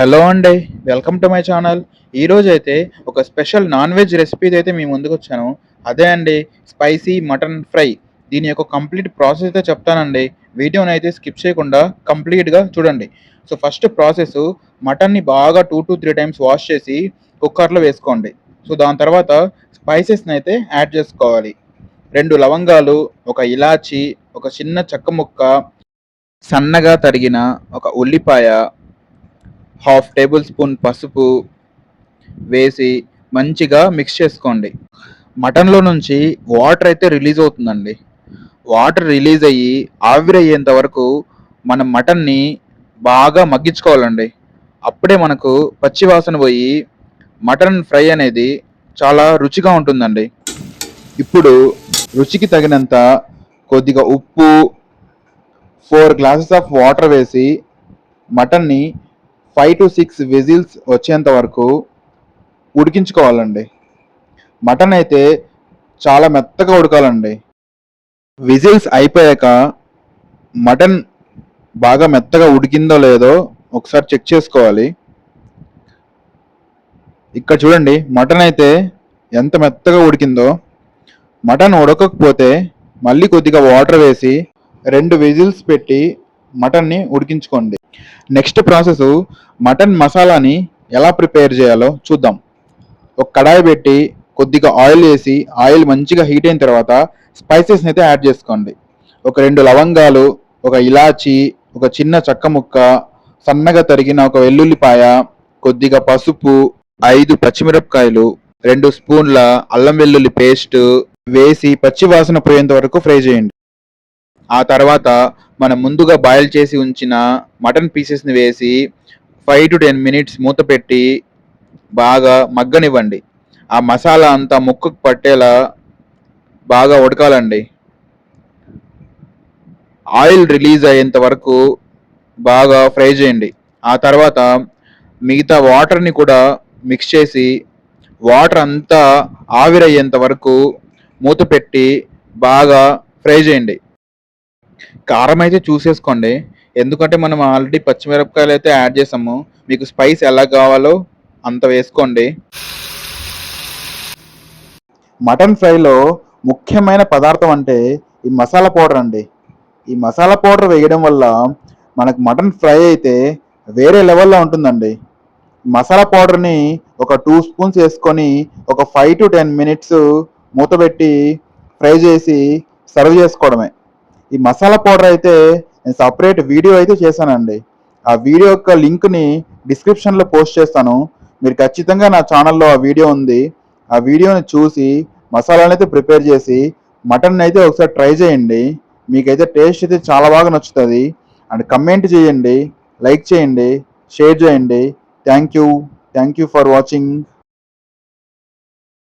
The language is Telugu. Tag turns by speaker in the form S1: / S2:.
S1: హలో అండి వెల్కమ్ టు మై ఛానల్. ఈరోజు అయితే ఒక స్పెషల్ నాన్ వెజ్ రెసిపీది అయితే మీ ముందుకు వచ్చాను అదే అండి స్పైసీ మటన్ ఫ్రై. దీని యొక్క కంప్లీట్ ప్రాసెస్ అయితే చెప్తానండి. వీడియోని అయితే స్కిప్ చేయకుండా కంప్లీట్గా చూడండి. సో ఫస్ట్ ప్రాసెస్ మటన్ని బాగా two to three times wash చేసి కుక్కర్లో వేసుకోండి. సో దాని తర్వాత స్పైసెస్ని అయితే యాడ్ చేసుకోవాలి. రెండు లవంగాలు ఒక ఇలాచి ఒక చిన్న చెక్క ముక్క సన్నగా తరిగిన ఒక ఉల్లిపాయ హాఫ్ టేబుల్ స్పూన్ పసుపు వేసి మంచిగా మిక్స్ చేసుకోండి. మటన్లో నుంచి వాటర్ అయితే రిలీజ్ అవుతుందండి. వాటర్ రిలీజ్ అయ్యి ఆవిరయ్యేంత వరకు మనం మటన్ని బాగా మగ్గించుకోవాలండి. అప్పుడే మనకు పచ్చి వాసన పోయి మటన్ ఫ్రై అనేది చాలా రుచిగా ఉంటుందండి. ఇప్పుడు రుచికి తగినంత కొద్దిగా ఉప్పు ఫోర్ గ్లాసెస్ ఆఫ్ వాటర్ వేసి మటన్ని ఫైవ్ టు సిక్స్ విజిల్స్ వచ్చేంత వరకు ఉడికించుకోవాలండి. మటన్ అయితే చాలా మెత్తగా ఉడకాలండి. విజిల్స్ అయిపోయాక మటన్ బాగా మెత్తగా ఉడికిందో లేదో ఒకసారి చెక్ చేసుకోవాలి. ఇక్కడ చూడండి మటన్ అయితే ఎంత మెత్తగా ఉడికిందో. మటన్ ఉడకకపోతే మళ్ళీ కొద్దిగా వాటర్ వేసి రెండు విజిల్స్ పెట్టి మటన్ని ఉడికించుకోండి. నెక్స్ట్ ప్రాసెస్ మటన్ మసాలాని ఎలా ప్రిపేర్ చేయాలో చూద్దాం. ఒక కడాయి పెట్టి కొద్దిగా ఆయిల్ వేసి ఆయిల్ మంచిగా హీట్ అయిన తర్వాత స్పైసెస్ని అయితే యాడ్ చేసుకోండి. ఒక రెండు లవంగాలు ఒక ఇలాచి ఒక చిన్న చెక్క ముక్క సన్నగా తరిగిన ఒక వెల్లుల్లిపాయ కొద్దిగా పసుపు ఐదు పచ్చిమిరపకాయలు రెండు స్పూన్ల అల్లం వెల్లుల్లి పేస్ట్ వేసి పచ్చి వాసన పోయేంత వరకు ఫ్రై చేయండి. ఆ తర్వాత మనం ముందుగా బాయిల్ చేసి ఉంచిన మటన్ పీసెస్ని వేసి ఫైవ్ టు టెన్ మినిట్స్ మూత పెట్టి బాగా మగ్గనివ్వండి. ఆ మసాలా అంతా ముక్కకు పట్టేలా బాగా ఉడకాలండి. ఆయిల్ రిలీజ్ అయ్యేంత వరకు బాగా ఫ్రై చేయండి. ఆ తర్వాత మిగతా వాటర్ని కూడా మిక్స్ చేసి వాటర్ అంతా ఆవిరయ్యేంత వరకు మూత పెట్టి బాగా ఫ్రై చేయండి. కారం అయితే చూసేసుకోండి. ఎందుకంటే మనం ఆల్రెడీ పచ్చిమిరపకాయలు అయితే యాడ్ చేసాము. మీకు స్పైస్ ఎలా కావాలో అంత వేసుకోండి. మటన్ ఫ్రైలో ముఖ్యమైన పదార్థం అంటే ఈ మసాలా పౌడర్ అండి. ఈ మసాలా పౌడర్ వేయడం వల్ల మనకు మటన్ ఫ్రై అయితే వేరే లెవెల్లో ఉంటుందండి. మసాలా పౌడర్ని ఒక టూ స్పూన్స్ వేసుకొని ఒక ఫైవ్ టు టెన్ మినిట్స్ మూతపెట్టి ఫ్రై చేసి సర్వ్ చేసుకోవడమే. ఈ మసాలా పౌడర్ అయితే నేను సపరేట్ వీడియో అయితే చేశానండి. ఆ వీడియో యొక్క లింక్ని డిస్క్రిప్షన్లో పోస్ట్ చేస్తాను. మీరు ఖచ్చితంగా నా ఛానల్లో ఆ వీడియో ఉంది. ఆ వీడియోని చూసి మసాలాని అయితే ప్రిపేర్ చేసి మటన్ అయితే ఒకసారి ట్రై చేయండి. మీకైతే టేస్ట్ అయితే చాలా బాగా నచ్చుతుంది. అండ్ కమెంట్ చేయండి లైక్ చేయండి షేర్ చేయండి. Thank you thank you for watching